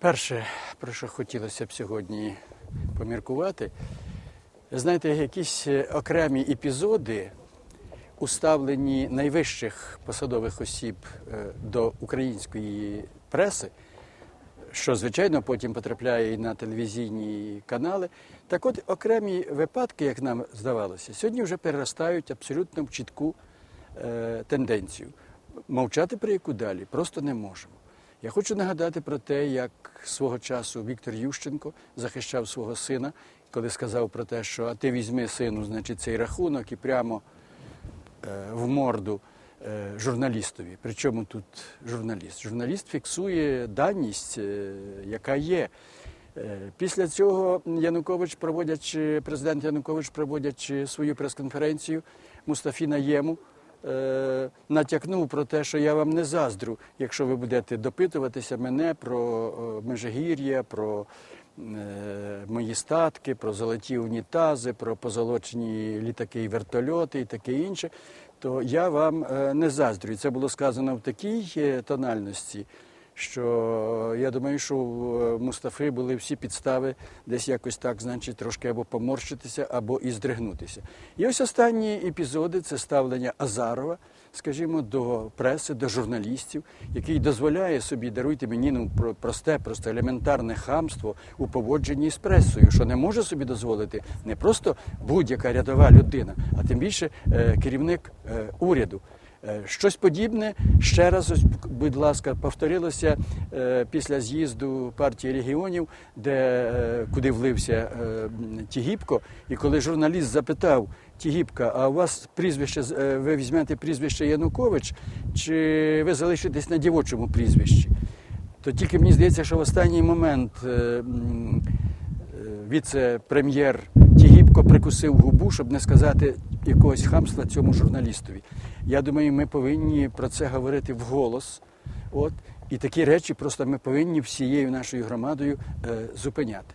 Перше, про що хотілося б сьогодні поміркувати, знаєте, якісь е, окремі епізоди, уставлені найвищих посадових осіб е, до української преси, що, звичайно, потім потрапляє і на телевізійні канали. Так от окремі випадки, як нам здавалося, сьогодні вже переростають абсолютно в чітку е, тенденцію. Мовчати про яку далі просто не можемо. Я хочу нагадати про те, як свого часу Віктор Ющенко захищав свого сина, коли сказав про те, що а ти візьми сину, значить, цей рахунок і прямо е, в морду е, журналістові. Причому тут журналіст? Журналіст фіксує даність, е, яка є. Е, Після цього Янукович, проводячи президент Янукович, проводячи свою прес-конференцію, Мустафі Наєму е, натякнув про те, що я вам не заздрю, якщо ви будете допитуватися мене про е, Межигір'я, про е, мої статки, про золоті унітази, про позолочені літаки і вертольоти і таке інше, то я вам е, не заздрю. Це було сказано в такій тональності, що я думаю, що у е, Мустафи були всі підстави десь якось так, значить, трошки або поморщитися, або і здригнутися. І ось останні епізоди це ставлення Азарова, скажімо, до преси, до журналістів, який дозволяє собі, даруйте мені ну, про- просте, просто елементарне хамство у поводженні з пресою, що не може собі дозволити не просто будь-яка рядова людина, а тим більше е, керівник е, уряду. Е, Щось подібне ще раз, будь ласка, повторилося е, після з'їзду партії регіонів, де е, куди влився Тігіпко. І коли журналіст запитав Тігіпка, а у вас прізвище ви візьмете прізвище Янукович, чи ви залишитесь на дівочому прізвищі? То тільки мені здається, що в останній момент е, м, е, віце-прем'єр Тігіпко прикусив губу, щоб не сказати якогось хамства цьому журналістові. Я думаю, ми повинні про це говорити вголос. От, і такі речі просто ми повинні всією нашою громадою е, зупиняти.